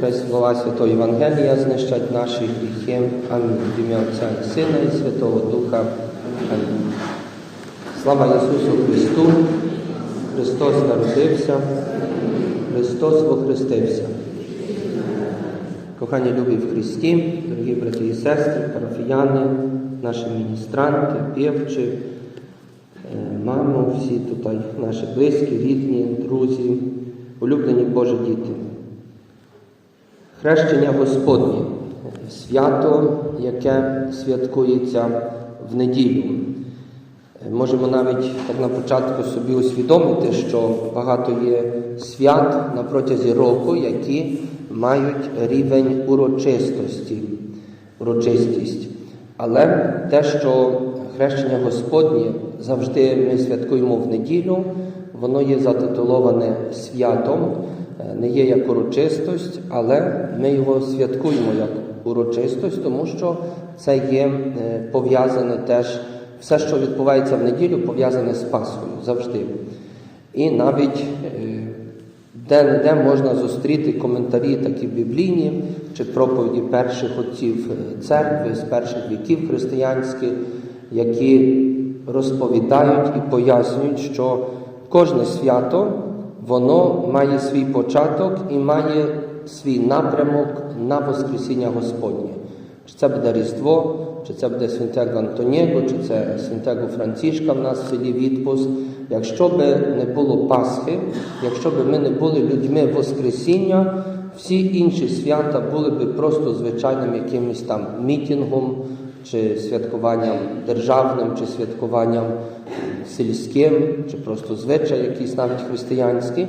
Нехай слова Святого Євангелія знищать наші гріхи. Амінь. В ім'я Отця і Сина і Святого Духа. Амінь. Слава Ісусу Христу! Христос народився, Христос охрестився. Кохані любі в Христі, дорогі брати і сестри, парафіяни, наші міністранти, півчі, е, мамо, всі тут наші близькі, рідні, друзі, улюблені Божі діти. Хрещення Господнє свято, яке святкується в неділю. Можемо навіть так на початку собі усвідомити, що багато є свят на протязі року, які мають рівень урочистості, урочистість. Але те, що хрещення Господнє завжди ми святкуємо в неділю, воно є затитуловане святом, не є як урочистость, але ми його святкуємо як урочистость, тому що це є е, пов'язане теж, все, що відбувається в неділю, пов'язане з Пасхою завжди. І навіть де-не-де можна зустріти коментарі такі біблійні чи проповіді перших отців е, церкви з перших віків християнських, які розповідають і пояснюють, що кожне свято воно має свій початок і має свій напрямок на Воскресіння Господнє. Чи це буде Різдво, чи це буде Святого Антоніго, чи це Святого Францішка в нас в селі Відпуск. Якщо би не було Пасхи, якщо би ми не були людьми Воскресіння, всі інші свята були би просто звичайним якимось там мітінгом, чи святкуванням державним, чи святкуванням сільським, чи просто звичай якийсь навіть християнський.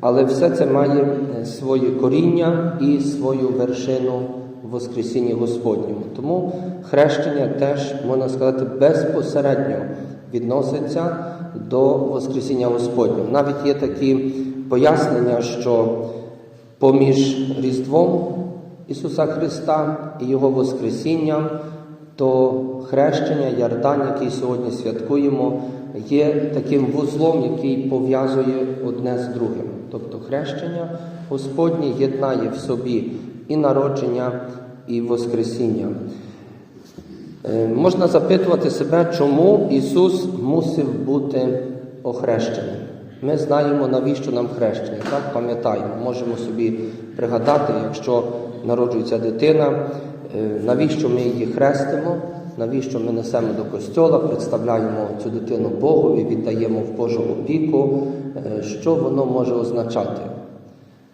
Але все це має е, своє коріння і свою вершину в Воскресінні Господньому. Тому хрещення теж, можна сказати, безпосередньо відноситься до Воскресіння Господнього. Навіть є такі пояснення, що поміж Різдвом Ісуса Христа і Його Воскресінням, то хрещення Ярдан, який сьогодні святкуємо, є таким вузлом, який пов'язує одне з другим. Тобто хрещення Господнє єднає в собі і народження, і Воскресіння. Е, Можна запитувати себе, чому Ісус мусив бути охрещеним. Ми знаємо, навіщо нам хрещення, так пам'ятаємо, можемо собі пригадати, якщо народжується дитина, е, навіщо ми її хрестимо, навіщо ми несемо до костьола, представляємо цю дитину Богові, віддаємо в Божу опіку, е, що воно може означати.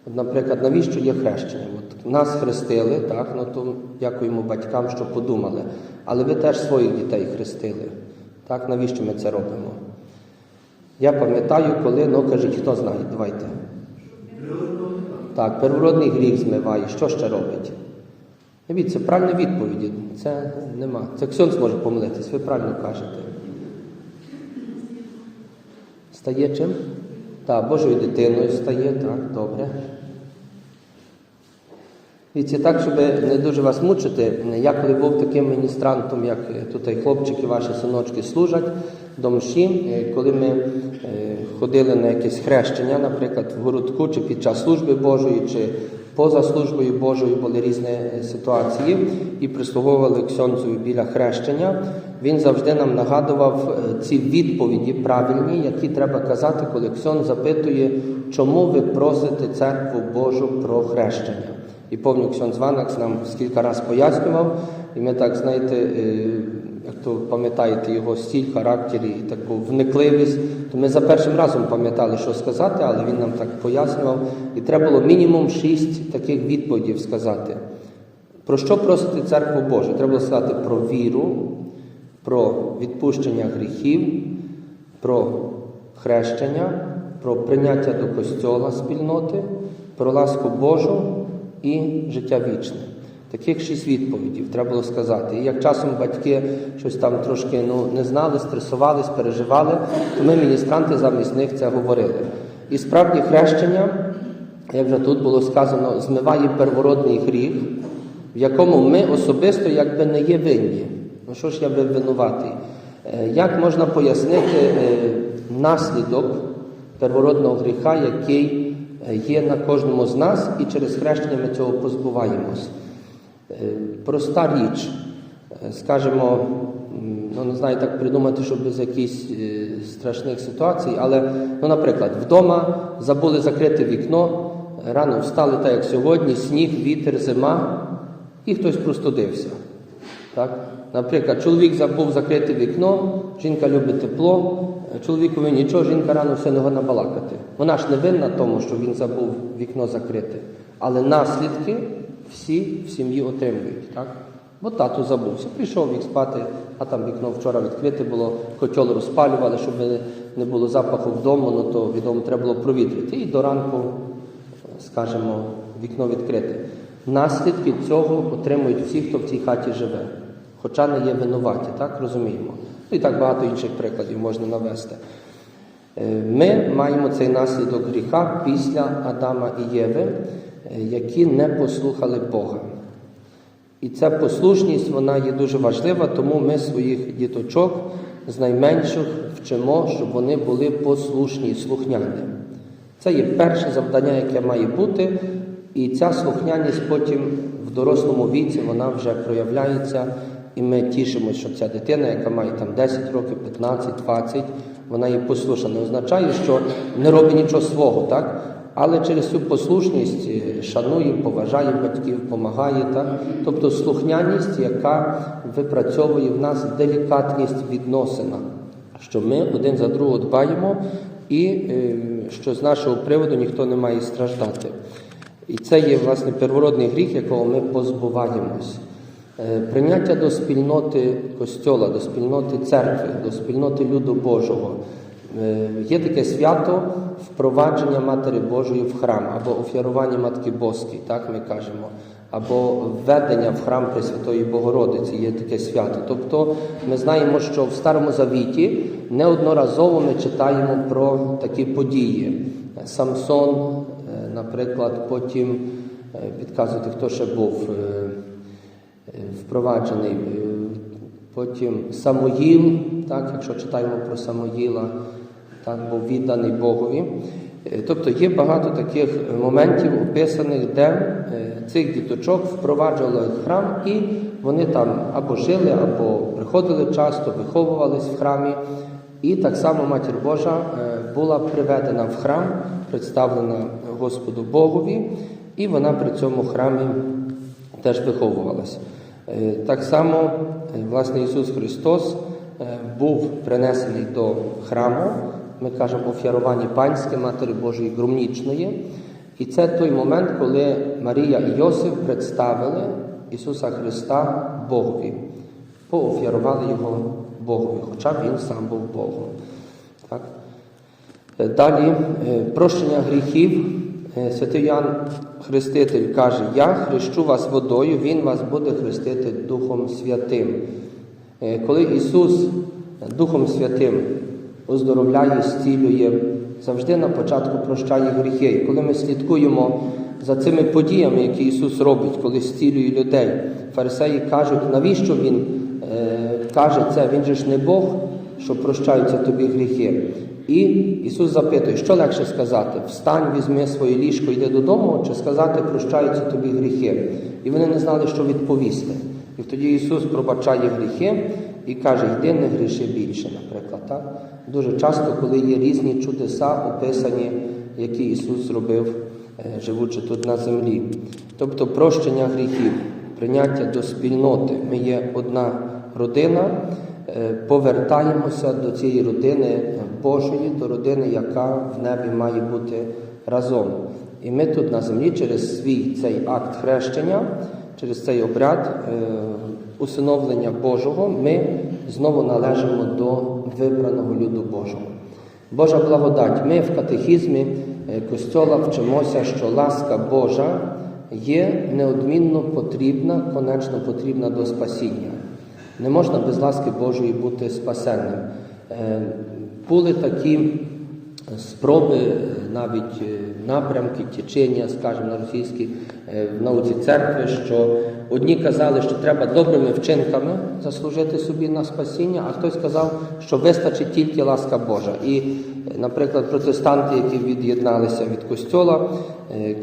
От, наприклад, навіщо є хрещення? От нас хрестили, так, ну то дякуємо батькам, що подумали. Але ви теж своїх дітей хрестили. Так, навіщо ми це робимо? Я пам'ятаю, коли, ну кажіть, хто знає, давайте. Так, первородний гріх змиває. Що ще робить? Дивіться, правильні відповіді. Це нема. Це Ксьонс може помилитись, ви правильно кажете. Стає чим? Так, Божою дитиною стає, так, добре. Дивіться, так, щоб не дуже вас мучити, я коли був таким міністрантом, як тут хлопчики, ваші синочки служать до мші, е, коли ми е, ходили на якесь хрещення, наприклад, в городку, чи під час служби Божої, чи поза службою Божою були різні ситуації, і прислуговували ксьонцеві біля хрещення, він завжди нам нагадував е, ці відповіді правильні, які треба казати, коли ксьон запитує, чому ви просите церкву Божу про хрещення. І повню Ксьон Званакс нам скільки раз пояснював, і ми так, знаєте, е, то пам'ятаєте його стіль, характер і таку вникливість, то ми за першим разом пам'ятали, що сказати, але він нам так пояснював. І треба було мінімум шість таких відповідей сказати. Про що просити церкву Божу? Треба було сказати про віру, про відпущення гріхів, про хрещення, про прийняття до костьола спільноти, про ласку Божу і життя вічне. Таких шість відповідей треба було сказати. І як часом батьки щось там трошки ну, не знали, стресувались, переживали, то ми, міністранти, замість них це говорили. І справді хрещення, як вже тут було сказано, змиває первородний гріх, в якому ми особисто якби не є винні. Ну що ж я би винуватий? Е, Як можна пояснити е, наслідок первородного гріха, який е, є на кожному з нас, і через хрещення ми цього позбуваємось. Е, Проста річ, Е, скажімо, ну не знаю, так придумати, щоб без якихось е, страшних ситуацій, але, ну, наприклад, вдома забули закрити вікно, рано встали, так як сьогодні, сніг, вітер, зима, і хтось простудився. Так? Наприклад, чоловік забув закрити вікно, жінка любить тепло, чоловікові нічого, жінка рано все не годна балакати. Вона ж не винна тому, що він забув вікно закрити. Але наслідки всі в сім'ї отримують. Так? Бо тато забувся, прийшов їх спати, а там вікно вчора відкрите було, котел розпалювали, щоб не було запаху вдома, ну то відомо треба було провітрити. І до ранку скажімо, вікно відкрите. Наслідки цього отримують всі, хто в цій хаті живе, хоча не є винуваті, так розуміємо. Ну і так багато інших прикладів можна навести. Е, Ми маємо цей наслідок гріха після Адама і Єви, е, які не послухали Бога. І ця послушність вона є дуже важлива, тому ми своїх діточок з найменших вчимо, щоб вони були послушні, і слухняні. Це є перше завдання, яке має бути, і ця слухняність потім в дорослому віці вона вже проявляється, і ми тішимося, що ця дитина, яка має там 10 років, 15, 20, вона є послушна. Не означає, що не робить нічого свого, так? Але через цю послушність е, шанує, поважає батьків, допомагає. Так? Тобто слухняність, яка випрацьовує в нас делікатність відносина, що ми один за другого дбаємо і е, що з нашого приводу ніхто не має страждати. І це є власне первородний гріх, якого ми позбуваємось. Е, Прийняття до спільноти Костьола, до спільноти церкви, до спільноти люду Божого. Е, Є таке свято впровадження Матері Божої в храм або офірування Матки Боській, так ми кажемо, або введення в храм Пресвятої Богородиці є таке свято. Тобто ми знаємо, що в Старому Завіті неодноразово ми читаємо про такі події. Самсон, е, наприклад, потім підказуйте, хто ще був впроваджений. е, Потім Самоїл, так, якщо читаємо про Самоїла, так, був відданий Богові. Е, Тобто є багато таких моментів описаних, де е, цих діточок впроваджували в храм, і вони там або жили, або приходили часто, виховувались в храмі. І так само Матір Божа е, була приведена в храм, представлена Господу Богові, і вона при цьому храмі теж виховувалася. Е, Так само, е, власне, Ісус Христос е, був принесений до храму, ми кажемо офірування панське Матері Божої Громнічної. І це той момент, коли Марія і Йосиф представили Ісуса Христа Богові, поофірували Його Богові, хоча Він сам був Богом. Так? Далі прощення гріхів. Е, Святий Ян Хреститель каже: Я хрещу вас водою, Він вас буде хрестити Духом Святим. Е, Коли Ісус Духом Святим оздоровляє, зцілює, завжди на початку прощає гріхи. І коли ми слідкуємо за цими подіями, які Ісус робить, коли зцілює людей, фарисеї кажуть, навіщо Він е, каже це? Він же ж не Бог, що прощаються тобі гріхи. І Ісус запитує, що легше сказати: встань, візьми своє ліжко, йди додому, чи сказати, прощаються тобі гріхи. І вони не знали, що відповісти. І тоді Ісус пробачає гріхи і каже, йди не гріши більше, наприклад. Так? Дуже часто, коли є різні чудеса, описані, які Ісус зробив, е, живучи тут на землі. Тобто прощення гріхів, прийняття до спільноти. Ми є одна родина, е, повертаємося до цієї родини Божої, до родини, яка в небі має бути разом. І ми тут на землі через свій цей акт хрещення, через цей обряд е, усиновлення Божого, ми знову належимо до вибраного люду Божого. Божа благодать. Ми в катехізмі е, Костьола вчимося, що ласка Божа є неодмінно потрібна, конечно потрібна до спасіння. Не можна без ласки Божої бути спасенним. Е, Були такі спроби навіть е, напрямки, течення, скажімо, на російській е, в науці церкви, що одні казали, що треба добрими вчинками заслужити собі на спасіння, а хтось казав, що вистачить тільки ласка Божа. І, е, наприклад, протестанти, які від'єдналися від костьола,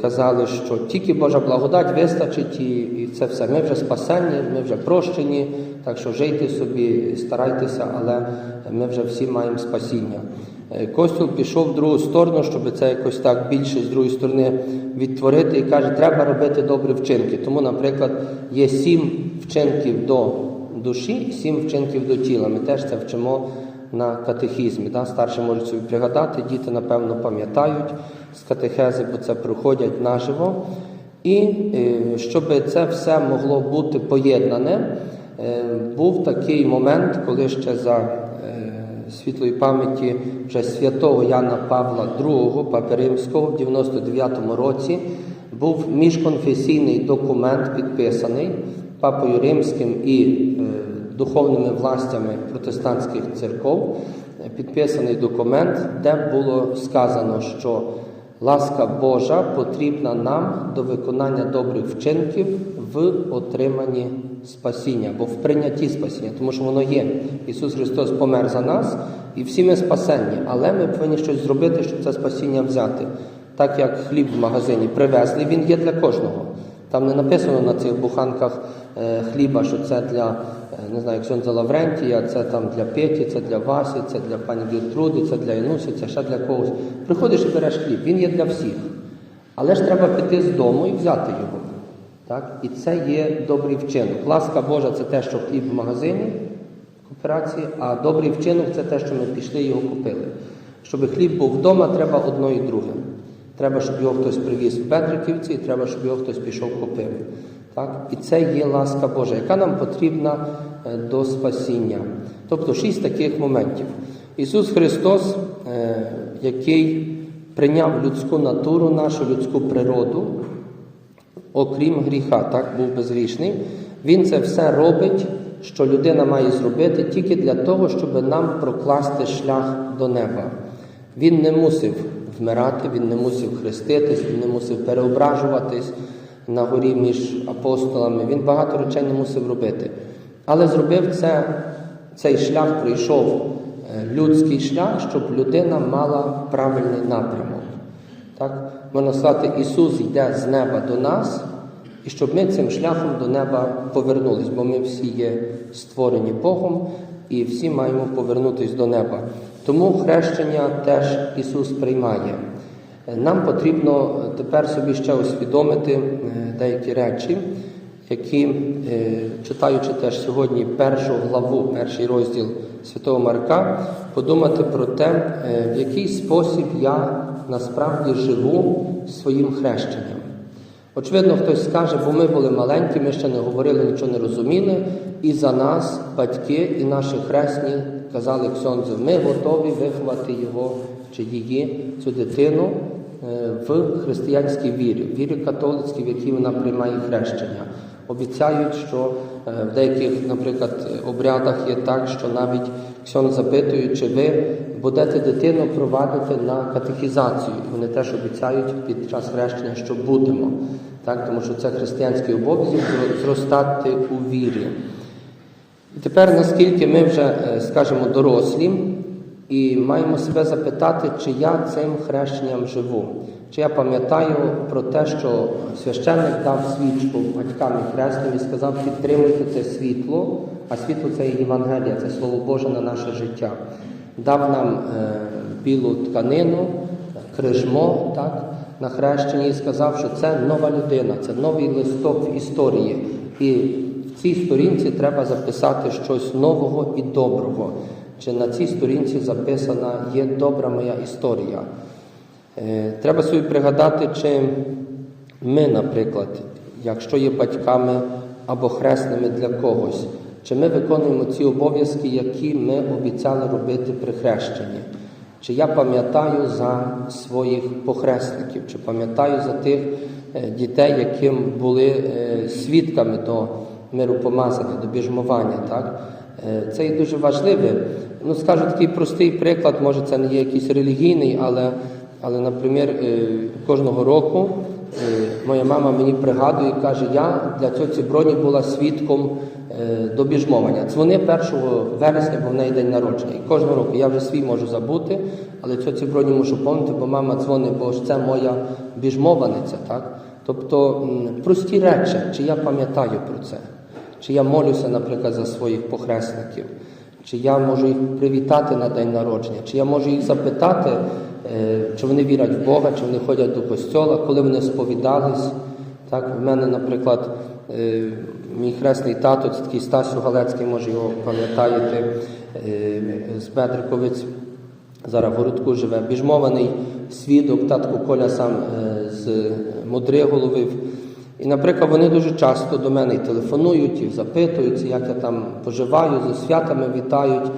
казали, що тільки Божа благодать вистачить, і це все. Ми вже спасені, ми вже прощені, так що жийте собі, старайтеся, але ми вже всі маємо спасіння. Е, Костюл пішов в другу сторону, щоб це якось так більше з другої сторони відтворити і каже, треба робити добрі вчинки. Тому, наприклад, є сім вчинків до душі, сім вчинків до тіла. Ми теж це вчимо на катехізмі. Да? Старші можуть собі пригадати, діти, напевно, пам'ятають з катехези, бо це проходять наживо. І е, щоб це все могло бути поєднане, е, був такий момент, коли ще за світлої пам'яті вже святого Яна Павла II, Папи Римського, в 99-му році був міжконфесійний документ підписаний Папою Римським і е, духовними властями протестантських церков, підписаний документ, де було сказано, що ласка Божа потрібна нам до виконання добрих вчинків в отриманні спасіння, або в прийнятті спасіння, тому що воно є. Ісус Христос помер за нас, і всі ми спасенні, але ми повинні щось зробити, щоб це спасіння взяти. Так як хліб в магазині привезли, він є для кожного. Там не написано на цих буханках е, хліба, що це для е, не знаю, Ксьонза Лаврентія, це там для Петі, це для Васі, це для пані Гертруди, це для Інусі, це ще для когось. Приходиш і береш хліб, він є для всіх. Але ж треба піти з дому і взяти його. Так? І це є добрий вчинок. Ласка Божа це те, що хліб в магазині кооперації, а добрий вчинок це те, що ми пішли і його купили. Щоб хліб був вдома, треба одно і друге. Треба, щоб його хтось привіз в Петриківці, і треба, щоб його хтось пішов купив. Так? І це є ласка Божа, яка нам потрібна е, до спасіння. Тобто шість таких моментів. Ісус Христос, е, який прийняв людську натуру, нашу людську природу, окрім гріха, так, був безгрішний, Він це все робить, що людина має зробити тільки для того, щоб нам прокласти шлях до неба. Він не мусив вмирати, він не мусив хреститись, він не мусив переображуватись на горі між апостолами. Він багато речей не мусив робити. Але зробив це, цей шлях пройшов е, людський шлях, щоб людина мала правильний напрямок. Так? Можна сказати, Ісус йде з неба до нас, і щоб ми цим шляхом до неба повернулись, бо ми всі є створені Богом і всі маємо повернутися до неба. Тому хрещення теж Ісус приймає. Нам потрібно тепер собі ще усвідомити е, деякі речі, які, е, читаючи теж сьогодні першу главу, перший розділ Святого Марка, подумати про те, е, в який спосіб я насправді живу своїм хрещенням. Очевидно, хтось скаже, бо ми були маленькі, ми ще не говорили, нічого не розуміли, і за нас батьки і наші хресні казали Ксьонзу, ми готові виховати його чи її, цю дитину е, в християнській вірі, в вірі католицькій, в якій вона приймає хрещення. Обіцяють, що е, в деяких, наприклад, обрядах є так, що навіть Ксьон запитує, чи ви будете дитину провадити на катехізацію. Вони теж обіцяють під час хрещення, що будемо. Так? Тому що це християнський обов'язок зростати у вірі. І тепер, наскільки ми вже, е, скажімо, дорослі, і маємо себе запитати, чи я цим хрещенням живу, чи я пам'ятаю про те, що священник дав свічку батькам і хресним і сказав, підтримуйте це світло, а світло це Євангелія, це Слово Боже на наше життя. Дав нам е, білу тканину, крижмо так, на хрещенні і сказав, що це нова людина, це новий листок в історії. І в цій сторінці треба записати щось нового і доброго. Чи на цій сторінці записана є добра моя історія? Е, Треба собі пригадати, чи ми, наприклад, якщо є батьками або хресними для когось, чи ми виконуємо ці обов'язки, які ми обіцяли робити при хрещенні? Чи я пам'ятаю за своїх похресників, чи пам'ятаю за тих е, дітей, яким були е, свідками до миропомазання, до біжмування? Так? Е, Це є дуже важливе. Ну, скажу такий простий приклад, може це не є якийсь релігійний, але Але, наприклад, кожного року моя мама мені пригадує і каже, я для цього броні була свідком е, до біжмовання. Дзвони 1 вересня, бо в неї день народження. І кожного року я вже свій можу забути, але цю броні мушу пам'ятати, бо мама дзвонить, бо ж це моя біжмованиця. Так? Тобто прості речі, чи я пам'ятаю про це, чи я молюся, наприклад, за своїх похресників, чи я можу їх привітати на день народження, чи я можу їх запитати, е, чи вони вірять в Бога, чи вони ходять до костьола, коли вони сповідались. Так, в мене, наприклад, е, мій хресний тато, це такий Стасю Галецький, може його пам'ятаєте, е, з Бедриковиць, зараз в городку живе, біжмований свідок, татко Коля сам з Мудриголови. І, наприклад, вони дуже часто до мене і телефонують, і запитуються, як я там поживаю, зі святами вітають.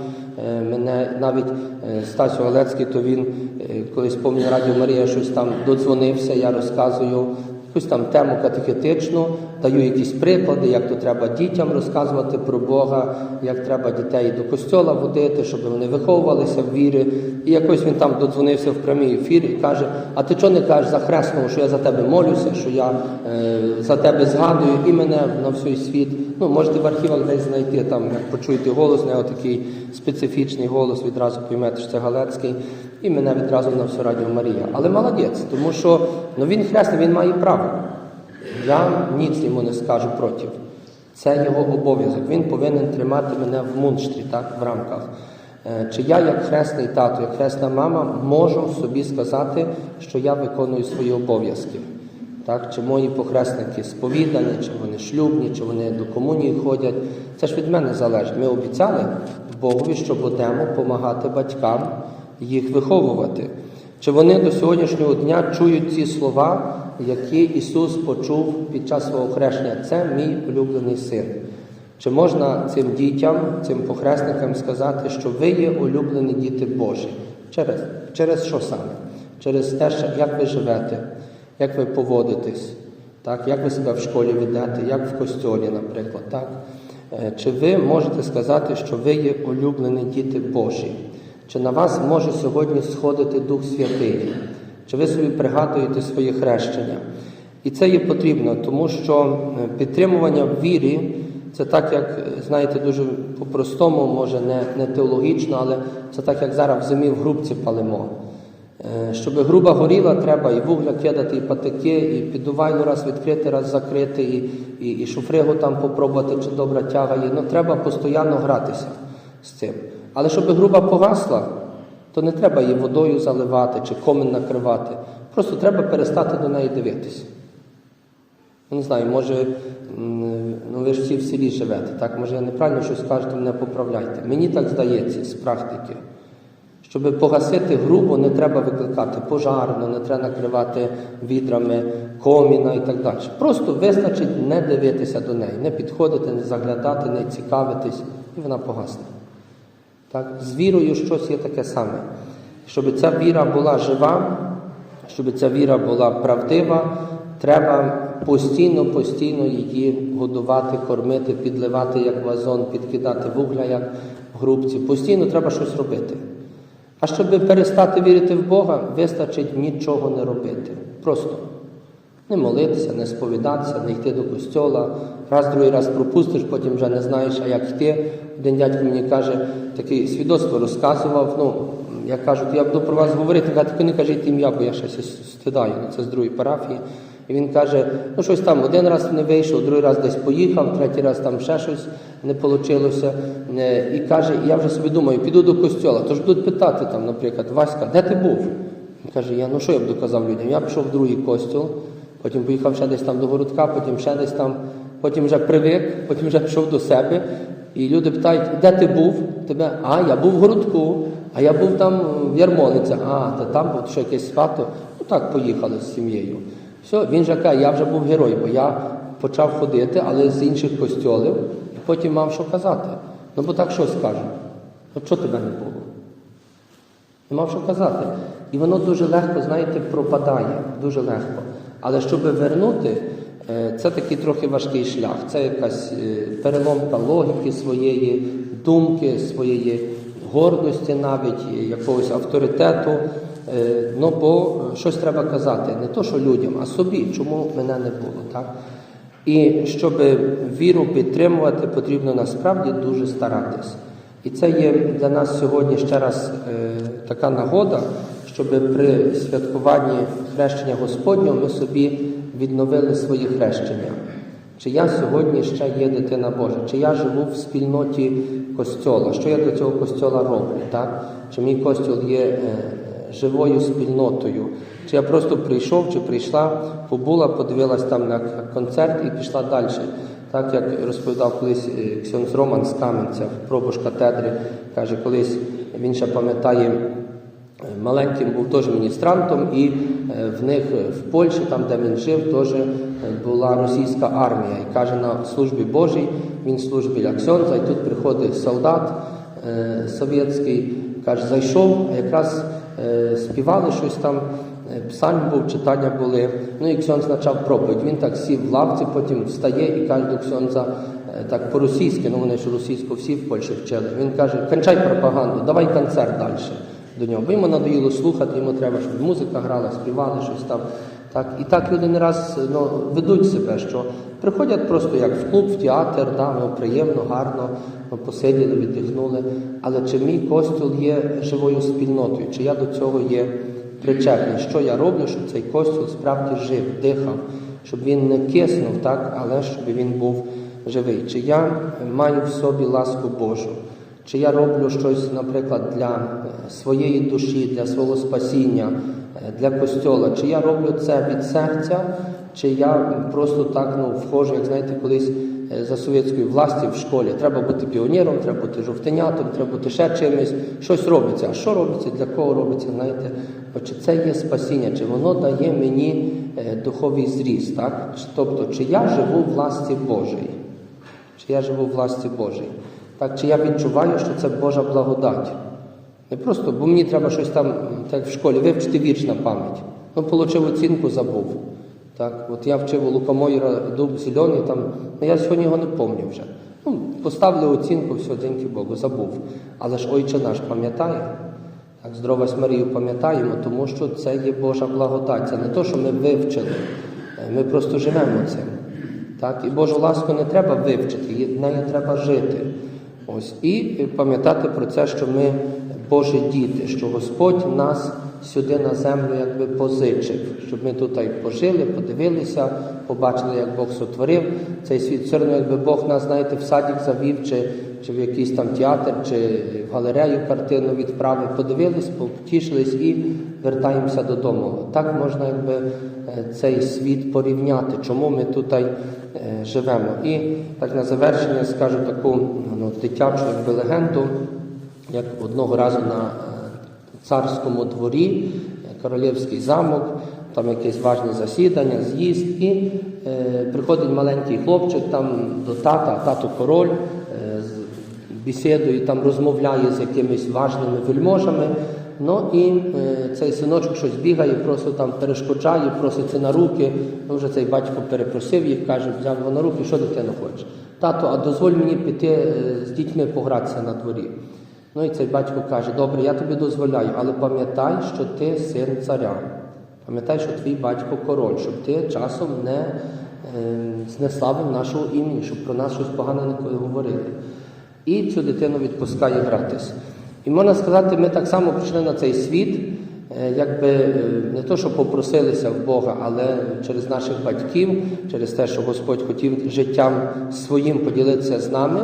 Е, Мене навіть е, Стасю Галецький, то він е, колись помню Радіо Марія щось там додзвонився, я розказую якусь там тему катехетичну, даю якісь приклади, як то треба дітям розказувати про Бога, як треба дітей до костьола водити, щоб вони виховувалися в вірі. І якось він там додзвонився в прямий ефір і каже: А ти чого не кажеш за хресного, що я за тебе молюся, що я е, за тебе згадую і мене на всій світ. Ну, можете в архівах десь знайти, там, як почуєте голос, в нього такий специфічний голос, відразу поймете, що це Галецький, і мене відразу на всю радіо Марія. Але молодець, тому що ну, він хресний, він має право. Я ніц йому не скажу проти. Це його обов'язок. Він повинен тримати мене в мунштрі, так, в рамках. Е, Чи я, як хресний тато, як хресна мама, можу собі сказати, що я виконую свої обов'язки? Так? Чи мої похресники сповідані, чи вони шлюбні, чи вони до комунії ходять. Це ж від мене залежить. Ми обіцяли Богові, що будемо допомагати батькам їх виховувати. Чи вони до сьогоднішнього дня чують ці слова, які Ісус почув під час свого хрещення? Це мій улюблений син. Чи можна цим дітям, цим похресникам сказати, що ви є улюблені діти Божі? Через, через що саме? Через те, як ви живете, як ви поводитесь, так? як ви себе в школі ведете, як в костьолі, наприклад. Так? Е, Чи ви можете сказати, що ви є улюблені діти Божі? Чи на вас може сьогодні сходити Дух Святий? Чи ви собі пригадуєте своє хрещення? І це є потрібно, тому що е, підтримування в вірі це так, як знаєте, дуже по-простому, може не, не теологічно, але це так, як зараз в зимі в грубці палимо. Е, Щоб груба горіла, треба і вугля кидати, і патики, і піддувайну раз відкрити, раз закрити, і, і, і шуфригу там попробувати, чи добра тяга є. Ну, треба постійно гратися з цим. Але щоб груба погасла, то не треба її водою заливати чи комен накривати. Просто треба перестати до неї дивитися. Ну, Не знаю, може, ну ви ж всі в селі живете, так? Може я неправильно щось кажу, то мене поправляйте. Мені так здається з практики. Щоб погасити грубо, не треба викликати пожарну, не треба накривати відрами коміна і так далі. Просто вистачить не дивитися до неї, не підходити, не заглядати, не цікавитись, і вона погасне. Так? З вірою щось є таке саме. Щоб ця віра була жива, щоб ця віра була правдива, треба постійно, постійно її годувати, кормити, підливати як вазон, підкидати вугля, як грубці. Постійно треба щось робити. А щоб перестати вірити в Бога, вистачить нічого не робити. Просто не молитися, не сповідатися, не йти до костьола. Раз, другий раз пропустиш, потім вже не знаєш, а як йти. Один дядько мені каже, таке свідоцтво розказував. Ну, я кажу, я буду про вас говорити, каже, тільки не кажіть ім'я, бо я щось стидаю, ну, це з другої парафії. І він каже, ну щось там один раз не вийшов, другий раз десь поїхав, третій раз там ще щось не вийшло. І каже, я вже собі думаю, піду до костьола. Тож будуть питати там, наприклад, Васька, де ти був? Він каже, я ну що я буду казав людям? Я пішов в другий костьол, потім поїхав ще десь там до городка, потім ще десь там, потім вже привик, потім вже пішов до себе. І люди питають, де ти був? Тебе, а, я був в городку, а я був там в Ярмолицях, а, та там от, що якесь свято. Ну так поїхали з сім'єю. Все, він же каже, я вже був герой, бо я почав ходити, але з інших костьолів, і потім мав що казати. Ну бо так що скажу? От що тебе не було? Не мав що казати. І воно дуже легко, знаєте, пропадає, дуже легко. Але щоб вернути, е, це такий трохи важкий шлях. Це якась е, переломка логіки своєї, думки, своєї гордості навіть, е, якогось авторитету. Ну, бо щось треба казати, не то, що людям, а собі, чому мене не було. Так? І щоб віру підтримувати, потрібно насправді дуже старатись. І це є для нас сьогодні ще раз така нагода, щоб при святкуванні хрещення Господнього ми собі відновили свої хрещення. Чи я сьогодні ще є дитина Божа, чи я живу в спільноті костьола, що я до цього костьола роблю, так? чи мій костьол є е, живою спільнотою, чи я просто прийшов, чи прийшла, побула, подивилась там на концерт і пішла далі. Так як розповідав колись е, Ксьонс Роман з Кам'янця, пробуш катедри, каже, колись він ще пам'ятає, маленьким був теж міністрантом, і е, в них в Польщі, там де він жив, теж е, була російська армія. І каже, на службі Божій він служить біля Ксьонза, і тут приходить солдат е, совєтський, каже, зайшов, а якраз співали щось там. Псальм був, читання були. Ну і Ксьонз почав проповідь. Він так сів в лавці, потім встає і каже до Ксьонза так по-російськи, ну вони ж російську всі в Польщі вчили. Він каже, кончай пропаганду, давай концерт далі до нього. Бо йому надоїло слухати, йому треба, щоб музика грала, співали щось там. Так, і так люди не раз ну, ведуть себе, що приходять просто як в клуб, в театр, да, ну, приємно, гарно, ну, посиділи, віддихнули. Але чи мій костюл є живою спільнотою, чи я до цього є причетний? Що я роблю, щоб цей костюл справді жив, дихав, щоб він не киснув, так, але щоб він був живий? Чи я маю в собі ласку Божу? Чи я роблю щось, наприклад, для е, своєї душі, для свого спасіння, е, для костьола? Чи я роблю це від серця, чи я просто так ну, вхожу, як знаєте, колись е, за совєтської власті в школі. Треба бути піонером, треба бути жовтенятом, треба бути ще чимось. Щось робиться. А що робиться, для кого робиться? Знаєте, чи це є спасіння, чи воно дає мені духовий зріст? Так? Тобто, чи я живу в власті Божій? Чи я живу в власті Божій? Так, чи я відчуваю, що це Божа благодать? Не просто, бо мені треба щось там, так в школі, вивчити вірш на пам'ять. Ну, отримав оцінку, забув. Так, от я вчив у Лукомойра дуб зелений, там, ну я сьогодні його не пам'ятаю вже. Ну, поставили оцінку, все, дякую Богу, забув. Але ж Ойче наш пам'ятає. Так, здорова Марію пам'ятаємо, тому що це є Божа благодать. Це не те, що ми вивчили. Е, Ми просто живемо цим. Так? І Божу ласку не треба вивчити, нею треба жити. Ось. І пам'ятати про це, що ми Божі діти, що Господь нас сюди на землю якби позичив, щоб ми тут пожили, подивилися, побачили, як Бог сотворив цей світ. Все одно, якби Бог нас, знаєте, в садик завів, чи, чи в якийсь там театр, чи в галерею картину відправив, подивились, потішились і вертаємося додому. Так можна якби е, цей світ порівняти, чому ми тут живемо. І так на завершення скажу таку ну, дитячу якби, легенду, як одного разу на е, царському дворі, е, королівський замок, там якесь важне засідання, з'їзд, і е, приходить маленький хлопчик там до тата, тато король, е, бесідою, там розмовляє з якимись важними вельможами. Ну і е, цей синочок щось бігає, просто там перешкоджає, проситься на руки. Ну, вже цей батько перепросив їх, каже, взяв його на руки, що дитина хоче. Тато, а дозволь мені піти е, з дітьми погратися на дворі. Ну і цей батько каже, добре, я тобі дозволяю, але пам'ятай, що ти син царя. Пам'ятай, що твій батько король, щоб ти часом не е, знеславив нашого імені, щоб про нас щось погане не говорили. І цю дитину відпускає гратись. І можна сказати, ми так само прийшли на цей світ, е, якби е, не то, що попросилися в Бога, але через наших батьків, через те, що Господь хотів життям своїм поділитися з нами,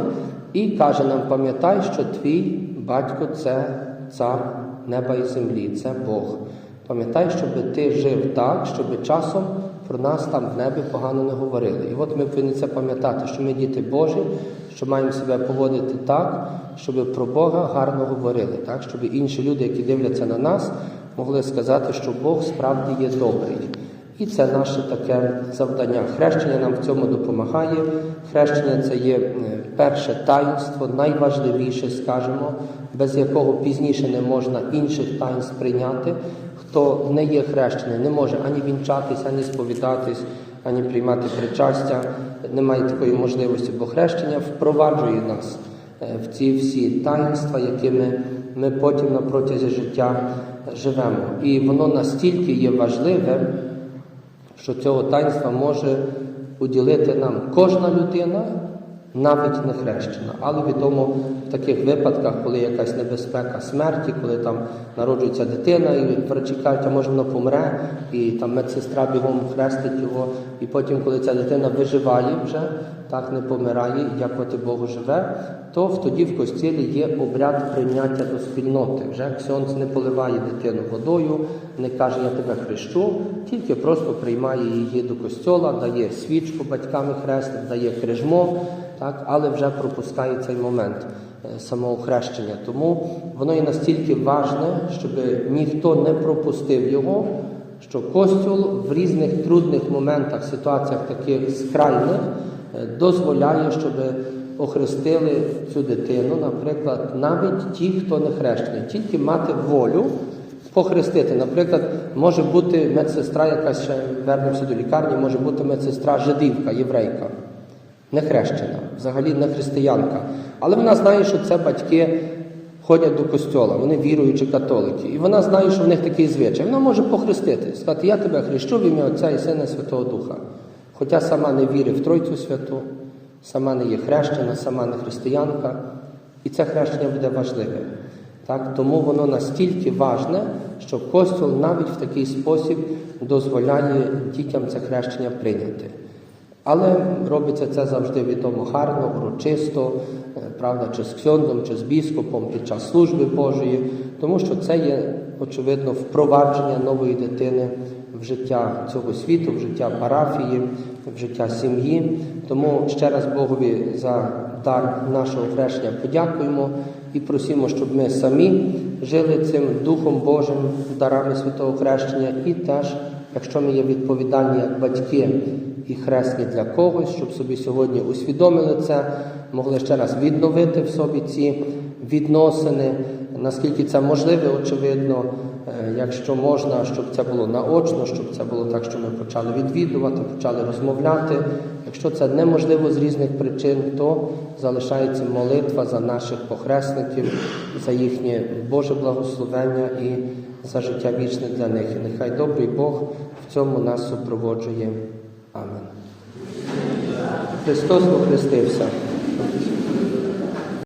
і каже нам: пам'ятай, що твій батько це цар неба і землі, це Бог. Пам'ятай, щоб ти жив так, щоб часом про нас там в небі погано не говорили. І от ми повинні це пам'ятати, що ми діти Божі, що маємо себе поводити так, щоб про Бога гарно говорили, так, щоб інші люди, які дивляться на нас, могли сказати, що Бог справді є добрий. І це наше таке завдання. Хрещення нам в цьому допомагає. Хрещення це є е, перше таїнство, найважливіше, скажімо, без якого пізніше не можна інших таїнств прийняти. Хто не є хрещений, не може ані вінчатись, ані сповідатись, ані приймати причастя. Немає такої можливості, бо хрещення впроваджує нас е, в ці всі таїнства, якими ми потім на протязі життя живемо. І воно настільки є важливе, що цього таїнства може уділити нам кожна людина, навіть не хрещена. Але відомо в таких випадках, коли якась небезпека смерті, коли там народжується дитина, і кажуть, а може воно помре, і там медсестра бігом хрестить його, і потім, коли ця дитина виживає вже, так не помирає, дякувати Богу живе, то тоді в костілі є обряд прийняття до спільноти. Вже ксьонц не поливає дитину водою, не каже, я тебе хрещу, тільки просто приймає її до костьола, дає свічку батьками хрестить, дає крижмо, так, але вже пропускає цей момент е, самого хрещення. Тому воно є настільки важне, щоб ніхто не пропустив його, що костюл в різних трудних моментах, ситуаціях таких скрайних, е, дозволяє, щоб охрестили цю дитину, наприклад, навіть ті, хто не хрещений, тільки мати волю похрестити. Наприклад, може бути медсестра, якась ще вернемося до лікарні, може бути медсестра жидівка, єврейка, не хрещена, взагалі не християнка. Але вона знає, що це батьки ходять до костьола, вони віруючі католики. І вона знає, що в них такий звичай. Вона може похрестити, сказати, я тебе хрещу в ім'я Отця і Сина Святого Духа. Хоча сама не вірить в Тройцю Святу, сама не є хрещена, сама не християнка. І це хрещення буде важливе. Так? Тому воно настільки важне, що Костюл навіть в такий спосіб дозволяє дітям це хрещення прийняти. Але робиться це завжди відомо гарно, урочисто, правда, чи з ксьондом, чи з біскопом під час служби Божої, тому що це є, очевидно, впровадження нової дитини в життя цього світу, в життя парафії, в життя сім'ї. Тому ще раз Богові за дар нашого хрещення подякуємо і просимо, щоб ми самі жили цим Духом Божим, дарами святого хрещення, і теж, якщо ми є відповідальні як батьки і хресні для когось, щоб собі сьогодні усвідомили це, могли ще раз відновити в собі ці відносини, наскільки це можливо, очевидно, Е, якщо можна, щоб це було наочно, щоб це було так, що ми почали відвідувати, почали розмовляти. Якщо це неможливо з різних причин, то залишається молитва за наших похресників, за їхнє Боже благословення і за життя вічне для них. І нехай добрий Бог в цьому нас супроводжує. Амен. Христос охрестився.